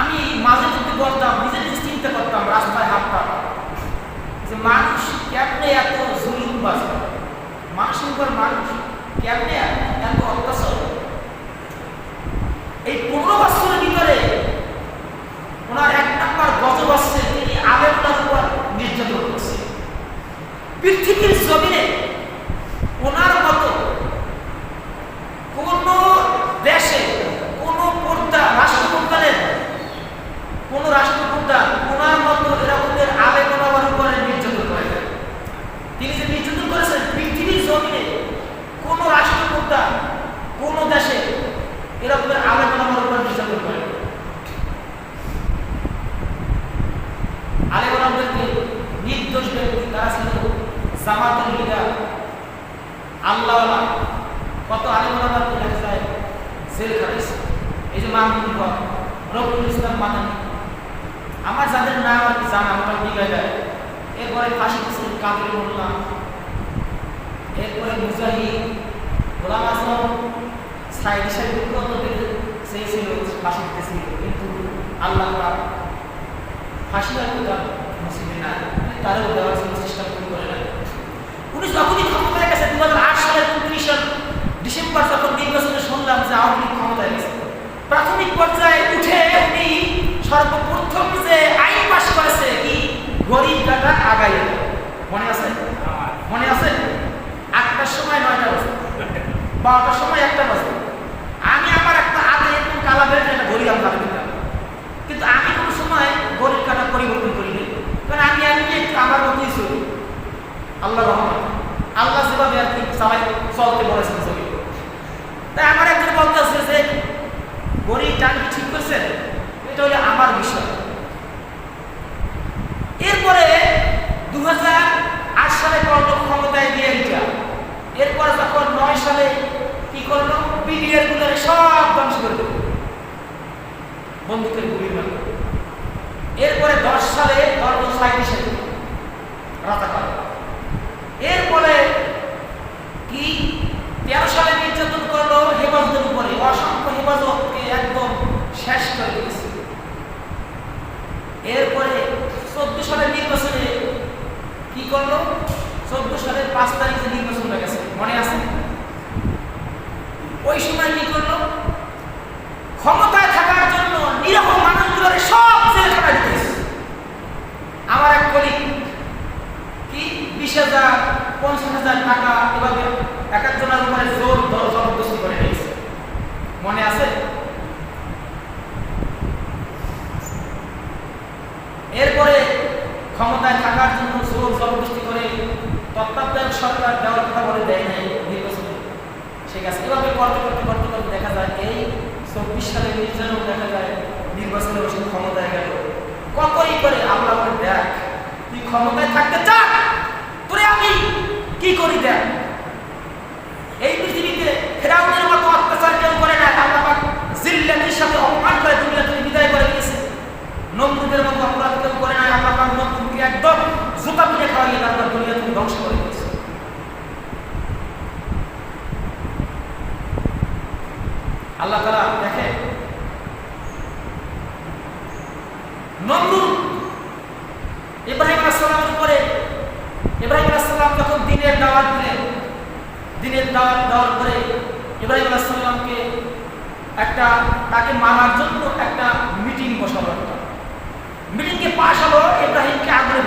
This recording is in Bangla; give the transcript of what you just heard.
আমি মাঝে যদি বলতাম নিজে নিজে চিন্তা করতাম রাস্তায় হাঁটতাম। যে মানুষ কেমনে এত জুলুম বাজে? মানুষের উপর মানুষ কেমনে এত অত্যাচার এই পনেরো বছরের ভিতরে ওনার এক নাম্বার গজব আসছে তিনি আলেমটার উপর নির্যাতন করছে পৃথিবীর জমিনে ওনার মতো কোন দেশে কোন পর্দা রাষ্ট্রপ্রধানের কোন রাষ্ট্রপ্রধান ওনার মতো এরকমের আলেম ওনার উপরে নির্যাতন করে নাই। তিনি যে নির্যাতন করেছেন পৃথিবীর জমিনে কোন রাষ্ট্রপ্রধান কোন দেশে এরকমের আলেম ওনার উপর নির্যাতন করে নাই। আলেম ওনাদেরকে নির্দোষ ব্যক্তি তারা ছিল জামাতের লিডার আল্লাহ কত আলেম দেখা যায় জেল খাটাইছে এই যে মাহমুদ হক রবুল ইসলাম মাদানি। আমার যাদের নাম আর কি জানা ওটা দিঘায় দেয়। এরপরে ফাঁসি দিচ্ছে কাদের মোল্লা। এরপরে মুজাহিদ, গোলাম আজম সাইড হিসাবে কত দিকে সেই ফাঁসি দিতেছিল। কিন্তু আল্লাহ ফাঁসি আর কোথাও মুসলিমে না তারও দেওয়ার জন্য চেষ্টা করে না উনি যখনই ক্ষমতায় গেছে দু হাজার আট সালের উনত্রিশ ডিসেম্বর যখন নির্বাচনে শুনলাম যে আওয়ামী লীগ ক্ষমতায় গেছে। প্রাথমিক পর্যায়ে উঠে উনি সর্বপ্রথম যে আইন পাশ করেছে কি? গরিব আগাই মনে আছে? মনে আছে? আটটার সময় নয়টা বারোটার সময় একটা বাজে আমি আমার একটা আগে এরকম কালা বেড়ে একটা গরিব আমি কাটা দিতাম কিন্তু আমি কোনো সময় গরিব কাটা পরিবর্তন করিনি কারণ আমি আমি একটু আমার মতোই চলি আল্লাহ রহমান আল্লাহ যেভাবে আর কি সবাই চলতে বলেছেন ছবি। তাই আমার একজন বলতে যে, গরিব টান কি ঠিক করছেন এটা হলো আমার বিষয়। এরপরে দু আট সালে করল ক্ষমতায় দিয়ে এটা। এরপরে যখন নয় সালে কি করল? বিডিআরগুলোর সব ধ্বংস করে দিল। বন্দুকের গুলির মাধ্যমে এরপরে দশ সালে ধর্ম সাইড সালে রাতাকাল এরপরে কি তেরো সালে নির্যাতন করল হেফাজতের উপরে অসংখ্য হেফাজতকে একদম শেষ করে দিয়েছে এরপরে চোদ্দ সালের নির্বাচনে কি করল, চোদ্দ সালের পাঁচ তারিখে নির্বাচনটা গেছে, মনে আছে? ওই সময় কি করল? ক্ষমতায় থাকার জন্য নিরহ মানুষগুলোর সব জেলখানা দিতেছে আমার এক কলিগ কি বিশ হাজার, পঞ্চাশ হাজার টাকা এভাবে এক একজনের উপরে জোর জবরদস্তি করে নিয়েছে মনে আছে এরপরে ক্ষমতায় থাকার জন্য জোর জবরদস্তি করে তত্ত্বাবধায়ক সরকার দেওয়ার কথা বলে দেয় নাই এভাবে করতে করতে করতে করতে দেখা যায় এই চব্বিশ সালে নির্বাচনেও দেখা যায়, নির্বাচনে বসে ক্ষমতায় গেল। কতই করে আল্লাহ দেখ, তুই ক্ষমতায় থাকতে চাস? তোরে আমি কি করি দেখ? এই পৃথিবীতে ফেরাউনের মতো অত্যাচার কেউ করে না, আল্লাহ পাক জিল্লাতির সাথে অপমান করে দুনিয়া বিদায় করে দিয়েছে। নমরুদের মতো অপরাধ কেউ করে না, আল্লাহ পাক একদম জুতা পিঠে খাওয়াইয়ে তারপর দুনিয়া থেকে ধ্বংস করে দিয়েছে আল্লাহ তালা দেখে। নমরুদ। ইব্রাহিম আসসালামের উপরে। ইব্রাহিম আসসালাম যখন দিনের দাওয়াত দিলেন, দিনের দাওয়াত দেওয়ার পরে ইব্রাহিম আসসালামকে একটা, তাকে মারার জন্য একটা মিটিং বসালো একটা। মিটিংয়ে পাশ হলো, ইব্রাহিমকে আগুনে